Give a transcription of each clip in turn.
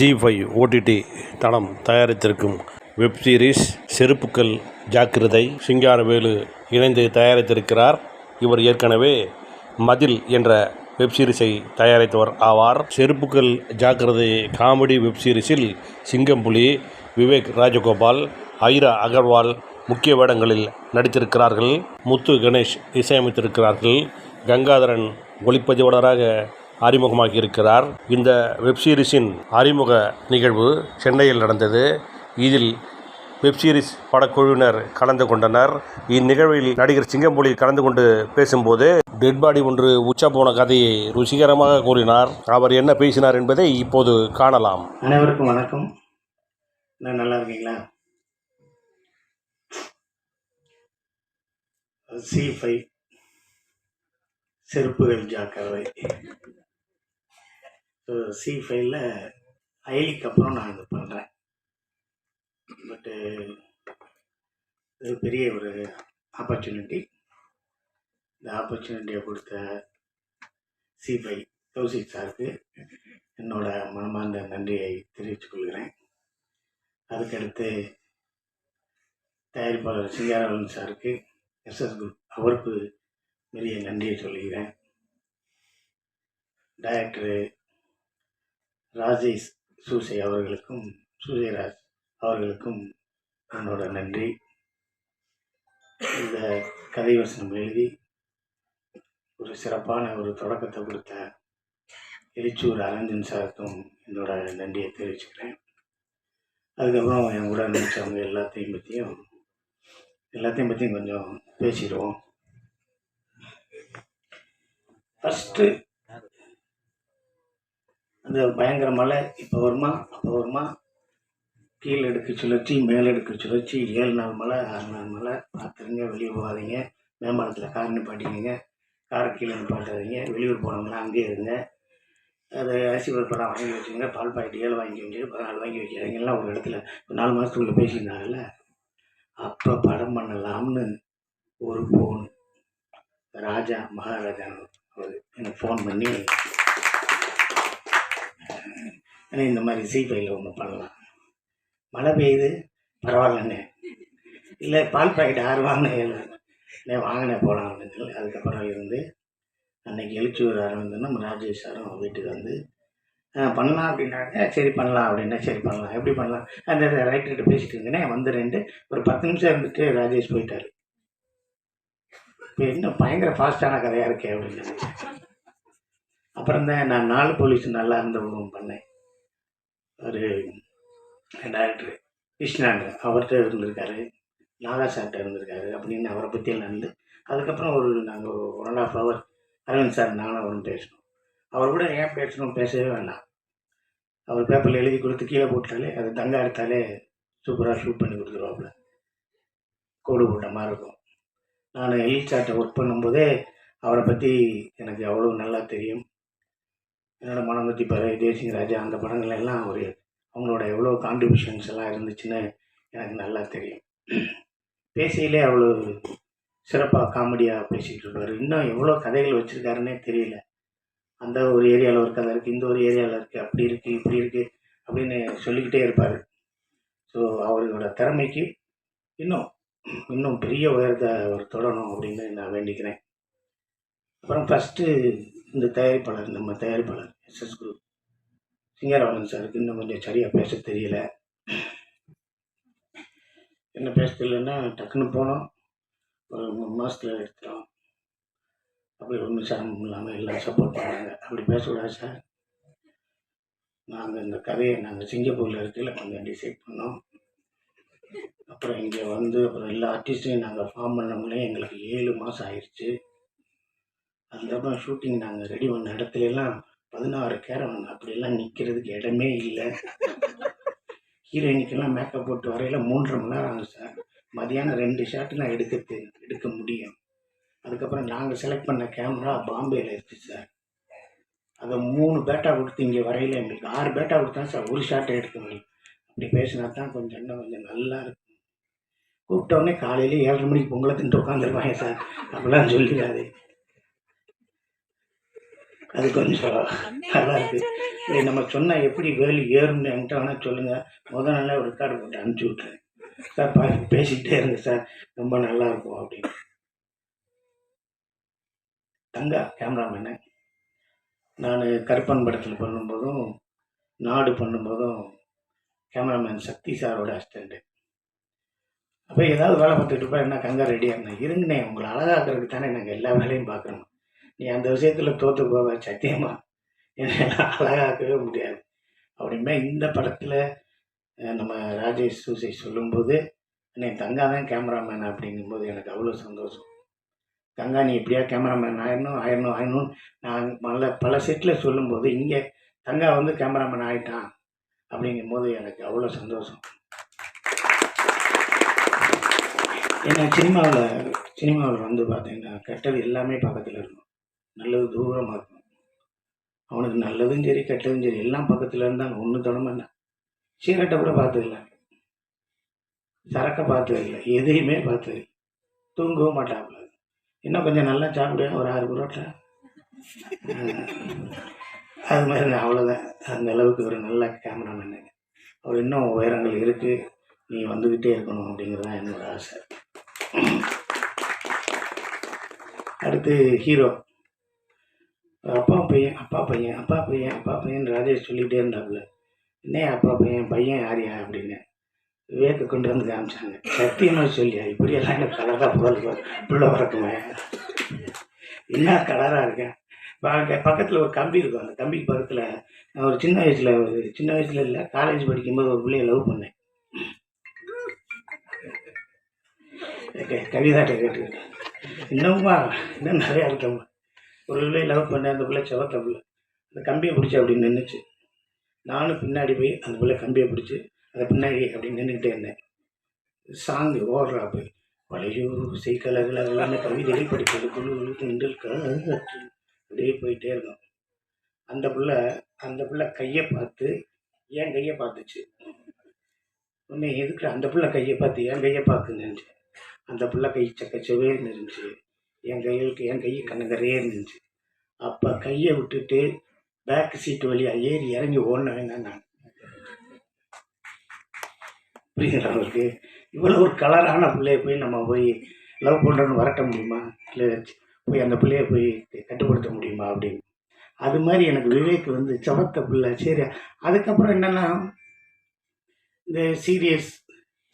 G five OTT தளம் தயாரித்திருக்கும் web series செருப்புக்கள் ஜாக்கிரதை சிங்காரவேலு இணைந்து தயாரித்திருக்கிறார். இவர் ஏற்கனவே மதில் என்ற வெப் சீரிஸை தயாரித்தவர் ஆவார். செருப்புக்கள் ஜாக்கிரதை காமெடி வெப் சீரிஸில் சிங்கம்புலி விவேக் ராஜகோபால் ஐரா அகர்வால் முக்கிய வேடங்களில் நடித்திருக்கிறார்கள். முத்து கணேஷ் இசையமைத்திருக்கிறார்கள். கங்காதரன் ஒளிப்பதிவாளராக அறிமுகமாகி இருக்கிறார் இந்த வெப்சீரிஸின் அறிமுக நிகழ்வு சென்னையில் நடந்தது. இதில் வெப்சீரிஸ் படக்குழுவினர் கலந்து கொண்டனர். இந்நிகழ்வில் நடிகர் சிங்கம்பொழி கலந்து கொண்டு பேசும்போது டெட் பாடி ஒன்று உச்ச போன கதையை ருசிகரமாக கூறினார். அவர் என்ன பேசினார் என்பதை இப்போது காணலாம். அனைவருக்கும் வணக்கம். நல்லா இருக்கீங்களா? சி ஃபைவ் செருப்புகள் ஜாக்கிரதை. சி ஃபைலில் ஐலிக்கு அப்புறம் நான் இது பண்ணுறேன் பட்டு uh, இது பெரிய ஒரு ஆப்பர்ச்சுனிட்டி இந்த ஆப்பர்ச்சுனிட்டியை கொடுத்த சி ஃபை கௌசிக் சாருக்கு என்னோட மனமார்ந்த நன்றியை தெரிவித்துக் கொள்கிறேன். அதுக்கடுத்து தயாரிப்பாளர் சிங்காரவன் சாருக்கு எஸ்எஸ் குரூப் அவருக்கு பெரிய நன்றியை சொல்கிறேன் டைரக்டரு ராஜேஷ் சூசை அவர்களுக்கும் சூசைராஜ் அவர்களுக்கும் என்னோட நன்றி. இந்த கதை வசனம் எழுதி ஒரு சிறப்பான ஒரு தொடக்கத்தை கொடுத்த எரிச்சூர் அரஞ்சன் சாருக்கும் என்னோட நன்றியை தெரிவிச்சுக்கிறேன். அதுக்கப்புறம் என் கூட நினச்சவங்க எல்லாத்தையும் பற்றியும் எல்லாத்தையும் பற்றியும் கொஞ்சம் பேசிடுவோம். ஃபஸ்ட்டு அந்த பயங்கர மழை இப்போ வருமா அப்போ வருமா? கீழே எடுக்க சுழற்சி மேலே எடுக்க சுழற்சி ஏழு நாள் மழை ஆறு நாள் மழை. பார்த்துருங்க வெளியே போகாதீங்க. மேம்பாலத்தில் கார் நிப்பாட்டிக்கங்க. காரை கீழே நிப்பாட்டாதீங்க. வெளியூர் போனோம்னா அங்கேயே இருங்க. அது அரிசி பருப்பெல்லாம் வாங்கி வச்சுங்க பால் பாக்கெட் ஏழு வாங்கி வச்சு பதினாலு வாங்கி வைக்காதீங்கலாம் ஒரு இடத்துல ஒரு நாலு மாதத்துக்குள்ளே பேசியிருந்தாங்கல்ல? அப்போ படம் பண்ணலாம்னு ஒரு ஃபோன் ராஜா மகாராஜா அவர் எனக்கு ஃபோன் பண்ணி அண்ணே இந்த மாதிரி சி ஒன்று பண்ணலாம். மழை பெய்யுது பரவாயில்லண்ணே. இல்லை பால் பாக்கெட் ஆறு வாங்கினேன் இல்லை வாங்கினேன் போகலாம் அப்படின்னு சொல்லி. அதுக்கப்புறம் இருந்து அன்னைக்கு எழுச்சியூர் ஆரம்பிந்தோம் நம்ம ராஜேஷ் சாரும் வீட்டுக்கு வந்து பண்ணலாம் அப்படின்னாங்க. சரி பண்ணலாம் அப்படின்னா சரி பண்ணலாம். எப்படி பண்ணலாம்? அந்த ரைட்டர்கிட்ட பேசிட்டு வந்து ரெண்டு ஒரு பத்து நிமிஷம் இருந்துட்டு ராஜேஷ் போயிட்டார். இப்போ என்ன பயங்கர ஃபாஸ்ட்டான கதையாக இருக்கே அப்படின்னு அப்புறம் தான் நான் நாலு போலீஸ் நல்லா இருந்த உருவம் பண்ணேன். ஒரு டைரக்டர் கிருஷ்ணாங்க அவர்கிட்ட இருந்திருக்காரு. நாகா சார்கிட்ட இருந்திருக்காரு அப்படின்னு அவரை பற்றி நடந்து இருந்து அதுக்கப்புறம் ஒரு நாங்கள் ஒரு one and half hour Aravind sir நானும் அவரும் பேசணும் அவர் கூட ஏன் பேசணும் பேசவே வேண்டாம் அவர் பேப்பரில் எழுதி கொடுத்து கீழே போட்டாலே அது தங்கா எடுத்தாலே சூப்பராக ஷூட் பண்ணி கொடுத்துருவாப்புல. கோடு போட்ட மாதிரி இருக்கும். நான் எலிட் சார்ட்டை ஒர்க் பண்ணும்போதே அவரை பற்றி எனக்கு அவ்வளோ நல்லா தெரியும். என்னோட மனம் பற்றி பற தேசிங் ராஜா அந்த படங்கள் எல்லாம் ஒரு அவங்களோட எவ்வளோ கான்ட்ரிபியூஷன்ஸ் எல்லாம் இருந்துச்சுன்னு எனக்கு நல்லா தெரியும். பேசியிலே அவ்வளோ சிறப்பாக காமெடியாக பேசிகிட்டு இருப்பார். இன்னும் எவ்வளோ கதைகள் வச்சுருக்காருன்னே தெரியல. அந்த ஒரு ஏரியாவில் ஒரு கதை இருக்குது இந்த ஒரு ஏரியாவில் இருக்குது அப்படி இருக்குது இப்படி இருக்குது அப்படின்னு சொல்லிக்கிட்டே இருப்பார். ஸோ அவரோட திறமைக்கு இன்னும் இன்னும் பெரிய உயரத்தை அவர் தொடரணும் அப்படின்னு நான் வேண்டிக்கிறேன். அப்புறம் ஃபஸ்ட்டு இந்த தயாரிப்பாளர் நம்ம தயாரிப்பாளர் எஸ்எஸ் குரூப் சிங்கரவணன் சாருக்கு இன்னும் கொஞ்சம் சரியாக பேச தெரியல. என்ன பேச தெரியலன்னா டக்குன்னு போனோம். ஒரு மூணு மாதத்தில் எடுத்துகிறோம் அப்படி ஒன்றும் சிரமம் இல்லாமல் எல்லாம் சப்போர்ட் பண்ணாங்க. அப்படி பேசக்கூடாது சார். நாங்கள் இந்த கதையை நாங்கள் சிங்கப்பூரில் இருக்கையில் கொஞ்சம் டிசைட் பண்ணோம். அப்புறம் இங்கே வந்து அப்புறம் எல்லா ஆர்டிஸ்ட்டையும் நாங்கள் ஃபார்ம் பண்ணவங்களே எங்களுக்கு ஏழு மாதம் ஆயிடுச்சு அதுக்கப்புறம் ஷூட்டிங் நாங்கள் ரெடி பண்ண இடத்துல எல்லாம் பதினாறு கேரவன் அப்படியெல்லாம் நிற்கிறதுக்கு இடமே இல்லை. ஹீரோயினுக்கெல்லாம் மேக்கப் போட்டு வரையில மூன்றரை மணி நேரம் ஆகும் சார் மதியானம் ரெண்டு ஷாட்டு நான் எடுக்க எடுக்க முடியும். அதுக்கப்புறம் நாங்கள் செலக்ட் பண்ண கேமரா பாம்பேயில் இருக்குது சார் அதை மூணு பேட்டா கொடுத்து இங்கே வரையில எங்களுக்கு ஆறு பேட்டா கொடுத்தா சார் ஒரு ஷாட்டை எடுக்க முடியும். அப்படி பேசினா தான் கொஞ்சம் இன்னும் கொஞ்சம் நல்லா இருக்கும். கூப்பிட்டோடனே காலையில் ஏழரை மணிக்கு பொங்கலை தின்ட்டு உட்காந்துருப்பாங்க சார் அப்படிலாம் சொல்லிடாது அது கொஞ்சம் நல்லா இருக்கு இல்லை நம்ம சொன்னால் எப்படி வேலி ஏறும்னு என்கிட்ட வேணால் சொல்லுங்கள் முத நாளே ஒரு ரெக்கார்டு போட்டு அனுப்பிச்சி விட்றேன் சார் பா பேசிக்கிட்டே இருங்க சார். ரொம்ப நல்லா இருக்கும் அப்படின்னு. தங்கா கேமராமேனு. நான் கருப்பன் படத்தில் பண்ணும்போதும் நாடு பண்ணும்போதும் கேமராமேன் சக்தி சாரோட அசிஸ்டண்ட்டு. அப்போ ஏதாவது வேலை பார்த்துட்டு இருப்பா என்ன கங்கா ரெடியாக இருந்தேன் இருங்கண்ணே உங்களை அழகாக்கிறதுக்கு தானே நாங்கள் எல்லா வேலையும் பார்க்கணும் நீ அந்த விஷயத்தில் தோற்று போவ சத்தியமா? என்னெல்லாம் அழகாக்கவே முடியாது. அப்படின்னா இந்த படத்தில் நம்ம ராஜேஷ் சூசை சொல்லும்போது அண்ணே தங்கா தான் கேமராமேன் அப்படிங்கும்போது எனக்கு அவ்வளோ சந்தோஷம். கங்கா நீ எப்படியா கேமராமேன்? ஆயிடணும் ஆயிடணும் ஆயிடணும் நான் பல பல செட்டில் சொல்லும்போது இங்கே தங்கா வந்து கேமராமேன் ஆகிட்டான் அப்படிங்கும்போது எனக்கு அவ்வளோ சந்தோஷம். ஏன்னா சினிமாவில் சினிமாவில் வந்து பார்த்தீங்கன்னா கெட்டது எல்லாமே பக்கத்தில் இருக்கும். நல்லது தூரமாக இருக்கும் அவனுக்கு நல்லதும் சரி கெட்டதும் சரி எல்லாம் பக்கத்தில் இருந்தால் ஒன்று தொடமா என்ன சீரட்டை கூட பார்த்துக்கலாம் சரக்கை பார்த்ததில்ல. எதையுமே பார்த்தது தூங்கவும் மாட்டாப்புல. இன்னும் கொஞ்சம் நல்லா சாப்பிடுவேன் ஒரு ஆறு புரோட்டா. அது மாதிரி அவ்வளோதான் அந்த அளவுக்கு ஒரு நல்ல கேமராமேனு அவர் இன்னும் உயரங்கள் இருக்குது நீ வந்துக்கிட்டே இருக்கணும் அப்படிங்கிறது தான் என்னோட ஆசை. அடுத்து ஹீரோ அப்பா பையன் அப்பா பையன் அப்பா பையன் அப்பா பையன் ராஜேஷ் சொல்லிகிட்டே இருந்தாப்புல. என்ன அப்பா பையன் பையன் யாரியா அப்படின்னு. விவேக்கு கொண்டு வந்து காமிச்சாங்க. சத்தியமாக சொல்லியா? இப்படியெல்லாம் எனக்கு கலராக பிறகு பிள்ளை பிறக்குமே என்ன கலராக இருக்கேன் அங்கே பக்கத்தில் ஒரு கம்பி இருக்கும். அந்த கம்பிக்கு பக்கத்தில் ஒரு சின்ன வயசில் ஒரு சின்ன வயசில் இல்லை காலேஜ் படிக்கும்போது ஒரு பிள்ளைய லவ் பண்ணேன். க- கவிதாட்ட கேட்டு இன்னுமா இன்னும் நிறையா இருக்கம்மா. ஒரு பிள்ளை லவ் பண்ணேன் அந்த பிள்ளை செவத்த பிள்ளை. அந்த கம்பியை பிடிச்சி அப்படி நின்றுச்சு நானும் பின்னாடி போய் அந்த பிள்ளை கம்பியை பிடிச்சி அந்த பின்னாடி அப்படி நின்றுக்கிட்டே இருந்தேன். சாங்கு ஓடுறா போய். வளையூர் செய்கலர்கள் எல்லாமே கவிதைகள் படிப்பது குழு குழு காற்று அப்படியே போயிட்டே இருந்தோம். அந்த பிள்ளை அந்த பிள்ளை கையை பார்த்து என் கையை பார்த்துச்சு? உன்னை எதுக்கு அந்த பிள்ளை கையை பார்த்து என் கையை பார்த்து நினச்சேன் அந்த பிள்ளை கை சக்கச்சவே இருந்துச்சு. என் கையில் என் கை கண்ணகரே இருந்துச்சு அப்போ கையை விட்டுட்டு பேக் சீட் வழியாக ஏறி இறங்கி ஓடினவன் தான் நான். புரியுதுங்களா அவருக்கு இவ்வளோ ஒரு கலரான பிள்ளைய போய் நம்ம போய் லவ் பண்ணுறோன்னு வரட்ட முடியுமா? இல்லை போய் அந்த பிள்ளைய போய் கட்டுப்படுத்த முடியுமா அப்படின்னு. அது மாதிரி எனக்கு விவேக் வந்து சவத்த பிள்ளை. சரி அதுக்கப்புறம் என்னென்னா இந்த சீரியல்ஸ்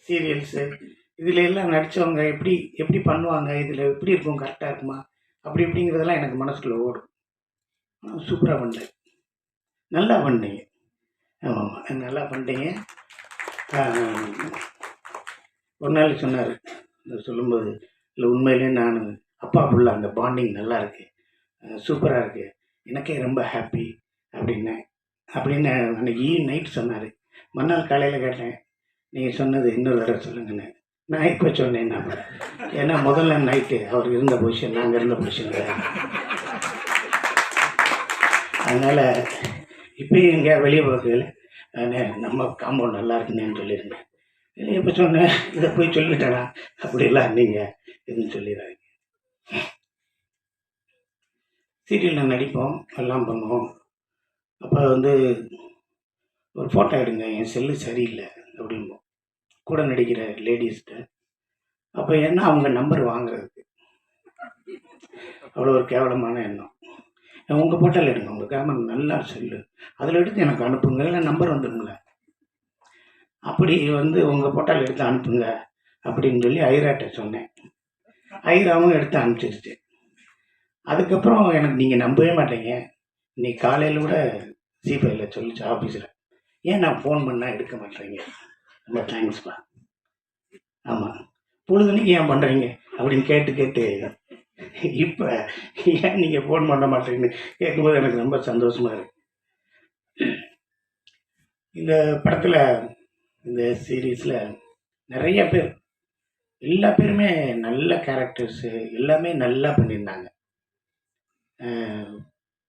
சீரியல்ஸு இதில் எல்லாம் நடித்தவங்க எப்படி எப்படி பண்ணுவாங்க? இதில் எப்படி இருக்கும்? கரெக்டாக இருக்குமா? அப்படி இப்படிங்கிறதெல்லாம் எனக்கு மனசுக்குள்ள ஓடும். சூப்பராக பண்ணேன் நல்லா பண்ணீங்க. ஆமாம் ஆமாம் நல்லா பண்ணிட்டீங்க ஒரு நாள் சொன்னார். சொல்லும்போது இல்லை உண்மையிலே நான் அப்பா புள்ள அந்த பாண்டிங் நல்லா இருக்கு. சூப்பராக இருக்கு. எனக்கே ரொம்ப ஹாப்பி அப்படின்னேன் அப்படின்னு அன்னைக்கு நைட் சொன்னார். மறுநாள் காலையில் கேட்டேன். நீங்கள் சொன்னது இன்னொரு தடவை சொல்லுங்கன்னு. நான் இப்போ சொன்னேன் நான். ஏன்னா முதல்ல நைட்டு அவர் இருந்த பொசிஷன் நாங்கள் இருந்த பொசிஷன் அதனால் இப்பயும் எங்கேயா வெளியே போகிறதுல நம்ம காம்பவுண்ட் நல்லா இருக்குன்னு சொல்லியிருந்தேன். இப்போ சொன்னேன் இதை போய் சொல்லிட்டேனா அப்படிலாம் நீங்கள் எதுவும் சொல்லிடுறாங்க சீரியலில் நடிப்போம் எல்லாம் பண்ணுவோம். அப்போ வந்து ஒரு ஃபோட்டோ எடுங்க. என் செல்லு சரியில்லை அப்படிம்போம். கூட நடிக்கிற லேடிஸ்கிட்ட அப்போ என்ன அவங்க நம்பர் வாங்குறதுக்கு? அவ்வளோ ஒரு கேவலமான எண்ணம். உங்கள் போட்டால் எடுங்க உங்கள் கேமரா நல்லா செல்லு. அதில் எடுத்து எனக்கு அனுப்புங்க. இல்லை நம்பர் வந்துடுங்கள அப்படி வந்து உங்கள் போட்டால் எடுத்து அனுப்புங்க அப்படின்னு சொல்லி ஐராட்ட சொன்னேன். ஐராவும் எடுத்து அனுப்பிச்சிருச்சு. அதுக்கப்புறம் எனக்கு நீங்கள் நம்பவே மாட்டீங்க. இன்னைக்கு காலையில் கூட சிபிஐயில் சொல்லிச்சு ஆஃபீஸில் ஏன் நான் ஃபோன் பண்ணால் எடுக்க மாட்டேறீங்க ரொம்ப தேங்க்ஸ்ப்பா ஆமாம் பொழுதுனைக்கு ஏன் பண்ணுறீங்க அப்படின்னு கேட்டு கேட்டு. இப்போ ஏன் நீங்கள் ஃபோன் பண்ண மாட்டேங்கன்னு கேட்கும்போது எனக்கு ரொம்ப சந்தோஷமாக இருக்கு. இந்த படத்தில் இந்த சீரீஸில் நிறைய பேர் எல்லா பேருமே நல்ல கேரக்டர்ஸு எல்லாமே நல்லா பண்ணியிருந்தாங்க.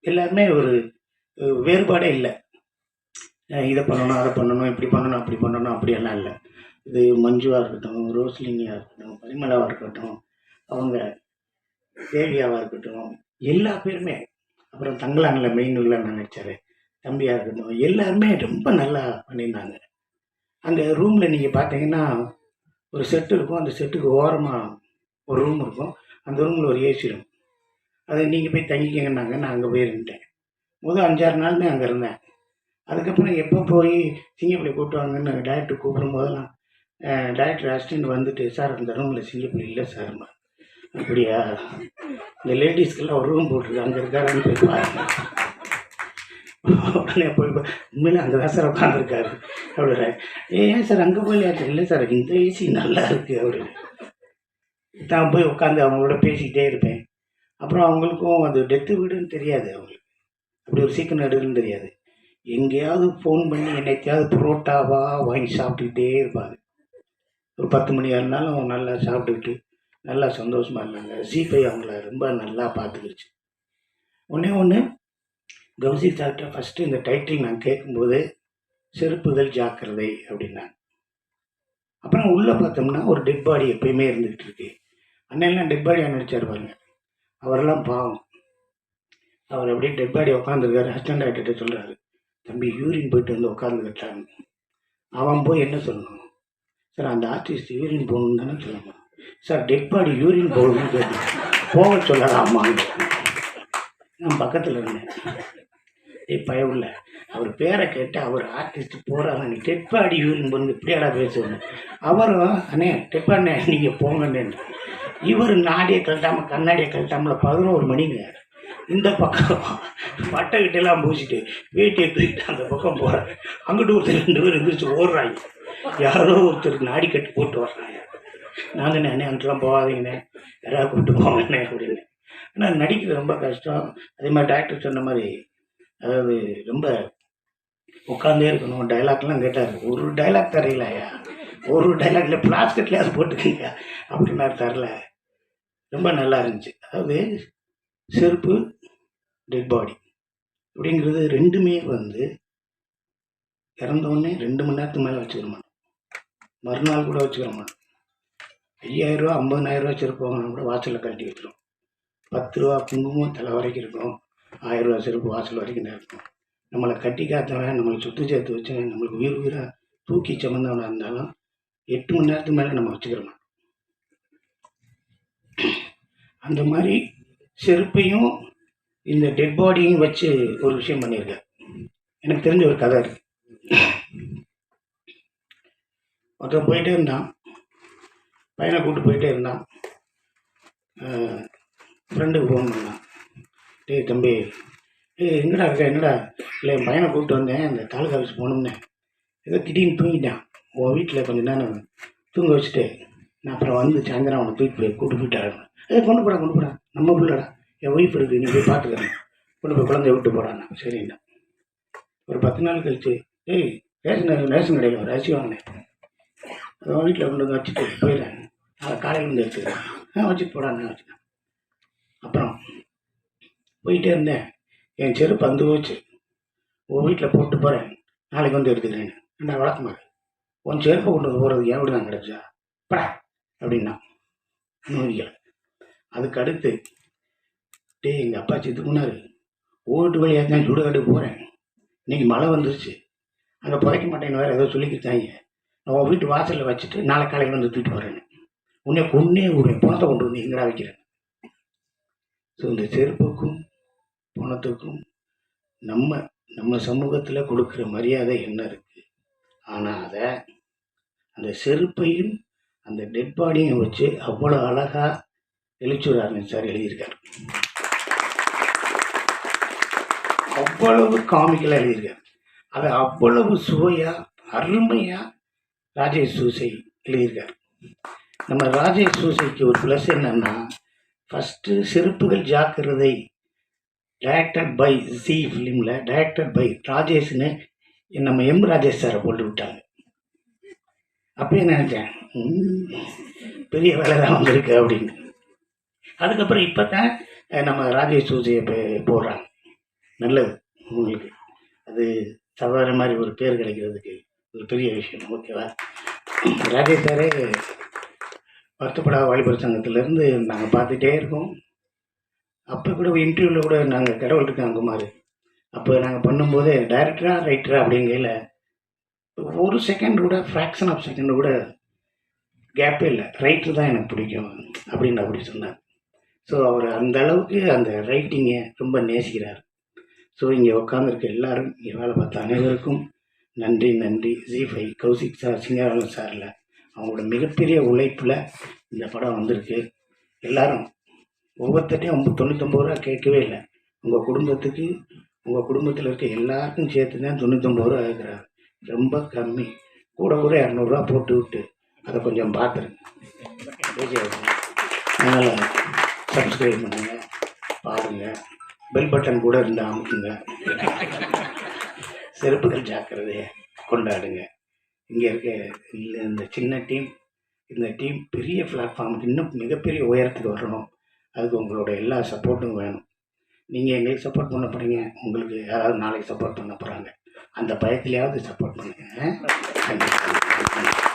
எல்லாருமே ஒரு வேறுபாடே இல்லை. இதை பண்ணணும் அதை பண்ணணும் இப்படி பண்ணணும் அப்படி பண்ணணும் அப்படியெல்லாம் இல்லை. இது மஞ்சுவாக இருக்கட்டும் ரோஸ்லிங்காக இருக்கட்டும் பரிமலாவாக இருக்கட்டும் அவங்க தேவியாவாக இருக்கட்டும் எல்லா பேருமே அப்புறம் தங்கலானில் மெயின் உள்ள நினைச்சாரு தம்பியாக இருக்கட்டும் எல்லாருமே ரொம்ப நல்லா பண்ணியிருந்தாங்க. அங்கே ரூமில் நீங்கள் பார்த்தீங்கன்னா ஒரு செட்டு இருக்கும் அந்த செட்டுக்கு ஓரமாக ஒரு ரூம் இருக்கும். அந்த ரூமில் ஒரு ஏசி ரூம் அதை நீங்கள் போய் தங்கிக்கங்கன்னாங்க நான் அங்கே போயிருந்துட்டேன் முதல் அஞ்சாறு நாள் தான் அங்கே இருந்தேன். அதுக்கப்புறம் எப்போ போய் சிங்கப்பள்ளி கூப்பிட்டு வாங்கன்னு டாக்டர் கூப்பிடும் போதெல்லாம் டேரக்டர் அசிஸ்டன்ட் வந்துட்டு சார் அந்த ரூமில் சிங்கப்பள்ளி இல்லை சார். அப்படியா? இந்த லேடிஸ்க்கெல்லாம் ஒரு ரூம் போட்டிருக்கு. அங்கே இருக்காருன்னு போய் பாருங்க. உடனே போய் பா- உண்மையிலே அங்கே தான் சார் உட்காந்துருக்காரு அப்படின்னா ஏன் சார் அங்கே போய் இல்லை சார் இந்த ஏசி நல்லா இருக்குது அவரு நான் போய் உட்காந்து அவங்களோட பேசிக்கிட்டே இருப்பேன். அப்புறம் அவங்களுக்கும் அது டெத்து வீடுன்னு தெரியாது அவங்களுக்கு. அப்படி ஒரு சீக்கிரம் நடுன்னு தெரியாது. எங்கேயாவது ஃபோன் பண்ணி என்னைக்காவது புரோட்டாவா வாங்கி சாப்பிட்டுக்கிட்டே இருப்பாங்க ஒரு பத்து மணி இருந்தாலும் நல்லா சாப்பிட்டுக்கிட்டு நல்லா சந்தோஷமாக இருந்தாங்க. ஜிபை அவங்கள ரொம்ப நல்லா பார்த்துக்கிடுச்சு ஒன்றே ஒன்று கௌசி சார்கிட்ட ஃபஸ்ட்டு இந்த டைட்டில் நான் கேட்கும்போது செருப்புகள் ஜாக்கிரதை அப்படின்னாங்க. அப்புறம் உள்ளே பார்த்தோம்னா ஒரு டெட் பாடி எப்பயுமே இருந்துகிட்டு இருக்கு. அண்ணெல்லாம் டெட் பாடியாக நடிச்சார் பாருங்க. அவரெல்லாம் பாவம். அவர் அப்படியே டெட் பாடி உட்காந்துருக்காரு ஹஸ்பண்ட் ஆகிட்டு சொல்கிறாரு தம்பி யூரின் போயிட்டு வந்து உட்காந்துக்கிட்டாங்க அவன் போய் என்ன சொல்லணும்? சார் அந்த ஆர்டிஸ்ட் யூரின் போகணுன்னு தானே சொல்லணும். சார் டெட் பாடி யூரின் போகணும்னு கேட்டு போக சொல்லலாமாங்க நான் பக்கத்தில் இருந்தேன். ஏய் பயவுள்ள. அவர் பேரை கேட்டு அவர் ஆர்டிஸ்ட் போகிறாங்க நீ டெட் பாடி யூரின் போகணும் இப்படியாடா பேசுவேன் அவரும் அண்ணே டெட் பாடினே நீங்கள் போங்கன்னு. இவர் நாடியை கழட்டாமல் கண்ணாடியை கழட்டாமல் பதினோரு மணிங்க. இந்த பக்கம் பட்டை கிட்டெல்லாம் பூசிட்டு வேட்டியை தூக்கிட்டு அந்த பக்கம் போகிறாங்க அங்கிட்டு ஒருத்தர் ரெண்டு பேர் எந்திரிச்சு ஓடுறாங்க. யாரோ ஒருத்தர் நாடி கட்டி போட்டு வர்றாங்க. நான் தானே அண்ணே அங்கெல்லாம் போகாதீங்கண்ணே. யாராவது கூப்பிட்டு போவாங்கண்ணே அப்படின்னு. ஆனால் நடிக்கிறது ரொம்ப கஷ்டம். அதே மாதிரி டாக்டர் சொன்ன மாதிரி அதாவது ரொம்ப உட்காந்தே இருக்கணும். டைலாக்லாம் கேட்டார் ஒரு டைலாக் தரையிலையா? ஒரு டைலாக்ல பிளாஸ்கெட்லையாவது போட்டுக்கீங்க. அப்படின்னு தரல. ரொம்ப நல்லா இருந்துச்சு. அதாவது செருப்பு டெட் பாடி அப்படிங்கிறது ரெண்டுமே வந்து இறந்தோடனே ரெண்டு மணி நேரத்துக்கு மேலே வச்சுக்கிற மாட்டோம். மறுநாள் கூட வச்சுக்கிற மாட்டோம். ஐயாயிரரூவா ஐம்பதனாயிரரூவா செருப்பு கூட வாசலில் கழட்டி வச்சிடும் பத்து ரூபா குங்குமம் தலை வரைக்கும் இருக்கும். ஆயிரம் ரூபா செருப்பு வாசல் வரைக்கும் இருக்கும். நம்மளை கட்டி காத்தவன் நம்மளை சுத்து சேர்த்து வச்சவன் நம்மளுக்கு உயிர் உயிராக தூக்கி சுமந்தவனாக இருந்தாலும் எட்டு மணி நேரத்துக்கு மேலே நம்ம வச்சுக்கிற மாட்டோம். அந்த மாதிரி செருப்பையும் இந்த டெட் பாடியும் வச்சு ஒரு விஷயம் பண்ணியிருக்கேன். எனக்கு தெரிஞ்ச ஒரு கதை இருக்கு ஒருத்தன் போயிட்டே இருந்தான். பையனை கூப்பிட்டு போயிட்டே இருந்தான். ஃப்ரெண்டுக்கு ஃபோன் பண்ணான். டேய் தம்பி ஏய் எங்கடா இருக்க? என்னடா? இல்லை என் பையனை கூப்பிட்டு வந்தேன். அந்த தாலுக்கா ஆஃபீஸ் போகணும்னு. ஏதோ திடீர்னு தூங்கிட்டான். உன் வீட்டில் கொஞ்சம் நேரம் தூங்க வச்சுட்டு நான் அப்புறம் வந்து சாயந்தரம் அவனை தூக்கி போய் கூப்பிட்டு போயிட்டாரு ஏதோ கொண்டு போடா கொண்டு போடா. நம்ம பிள்ளடா. என் ஒய்ஃப் இருக்குது நீ போய் பார்த்துக்கிறேன் கொண்டு போய் குழந்தைய விட்டு போடாண்ணா சரிண்ணா ஒரு பத்து நாள் கழிச்சு ஏய் ரேஷன் ரேஷன் கடையில் ஒரு அரிசி வாங்கினேன். அதை வீட்டில் கொண்டு வந்து வச்சுட்டு போயிடுறேன். அதை காலையில் வந்து எடுத்துக்கிறேன். ஆ வச்சுட்டு போடான்னு வச்சுட்டேன். அப்புறம் போயிட்டே இருந்தேன். என் செருப்பு அந்த போச்சு. உன் வீட்டில் போட்டு போகிறேன் நாளைக்கு வந்து எடுத்துக்கிறேன் என்ன வழக்கமா? உன் செருப்பை கொண்டு வந்து போகிறது என் வீடு தான் கிடச்சா? படா! அப்படின்னா. நோய்கள் அதுக்கு அடுத்து டே எங்கள் அப்பா செத்து போனார் ஓட்டு வழியாக தான் சுடுகாடு போகிறேன் இன்னைக்கு மழை வந்துருச்சு. அங்கே புதைக்க மாட்டேன்னு வேறு ஏதோ சொல்லிக்கிட்டாங்க. நான் உன் வீட்டு வாசலில் வச்சுட்டு நாளை காலையில் வந்து தூக்கிட்டு போகிறேன்னு உன்னை கொன்னே ஒரு பணத்தை கொண்டு வந்து எங்கடா வைக்கிறேன் ஸோ இந்த செருப்புக்கும் பணத்துக்கும் நம்ம நம்ம சமூகத்தில் கொடுக்குற மரியாதை என்ன இருக்குது ஆனால் அதை அந்த செருப்பையும் அந்த டெட் பாடியும் வச்சு அவ்வளோ அழகாக எழுச்சூராரன் சார் எழுதியிருக்காரு. அவ்வளவு காமிக்கலாக எழுதியிருக்காரு. அதை அவ்வளவு சுவையாக அருமையாக ராஜேஷ் சூசை எழுதியிருக்காரு. நம்ம ராஜேஷ் சூசைக்கு ஒரு ப்ளஸ் என்னன்னா first Seruppugal Jaakirathai directed by G ஃபிலிமில் டைரக்டட் பை ராஜேஷ்னு நம்ம எம் ராஜேஷ் சாரை போட்டு விட்டாங்க. அப்பயே நினச்சேன்? பெரிய வேலை தான் வந்திருக்கு அப்படின்னு. அதுக்கப்புறம் இப்போ தான் நம்ம ராஜேஷ் சூசையை போடுறாங்க. நல்லது. உங்களுக்கு அது தவறு மாதிரி ஒரு பேர் கிடைக்கிறதுக்கு ஒரு பெரிய விஷயம். ஓகேவா? ராஜேஷ் சாரே வருத்தப்படாத வாலிபர் சங்கத்திலேருந்து நாங்கள் பார்த்துட்டே இருக்கோம். அப்போ கூட இன்டர்வியூவில் கூட நாங்கள் கடவுள் இருக்காங்க குமார். அப்போ நாங்கள் பண்ணும்போது டைரக்டரா ரைட்டரா அப்படிங்கையில் ஒரு செகண்ட் கூட ஃப்ராக்ஷன் ஆஃப் செகண்ட் கூட கேப்பே இல்லை. ரைட்டர் தான் எனக்கு பிடிக்கும் அப்படின்னு அப்படி சொன்னார். ஸோ அவர் அந்த அளவுக்கு அந்த ரைட்டிங்கை ரொம்ப நேசிக்கிறார். ஸோ இங்கே உட்காந்துருக்க எல்லாரும் இங்கே வேலை பார்த்த அனைவருக்கும் நன்றி நன்றி. G five Kaushik sir Singaram சாரில் அவங்களோட மிகப்பெரிய உழைப்பில் இந்த படம் வந்திருக்கு. எல்லாரும் ஒவ்வொருத்தட்டையும் ஒம்பது தொண்ணூத்தொம்பது ரூபா கேட்கவே இல்லை. உங்கள் குடும்பத்துக்கு உங்கள் குடும்பத்தில் இருக்க எல்லாருக்கும் சேர்த்து தான் தொண்ணூத்தொம்பது ரூபா இருக்கிறார் ரொம்ப கம்மி. கூட கூட இரநூறுவா போட்டு விட்டு அதை கொஞ்சம் பார்த்துருங்க. அதனால் சப்ஸ்கிரைப் பண்ணுங்க பாருங்கள் பெல் பட்டன் கூட இருந்தால் அமுக்குங்க. செருப்புகள் ஜாக்கிரதையை கொண்டாடுங்க. இங்கே இருக்க இல்ல- இந்த சின்ன டீம் இந்த டீம் பெரிய பிளாட்ஃபார்முக்கு இன்னும் மிகப்பெரிய உயரத்துக்கு வரணும். அதுக்கு உங்களோட எல்லா சப்போர்ட்டும் வேணும். நீங்கள் எங்களுக்கு சப்போர்ட் பண்ண போகிறீங்க உங்களுக்கு யாராவது நாளைக்கு சப்போர்ட் பண்ண போகிறாங்க அந்த பயத்திலேயாவது சப்போர்ட் பண்ணுங்க.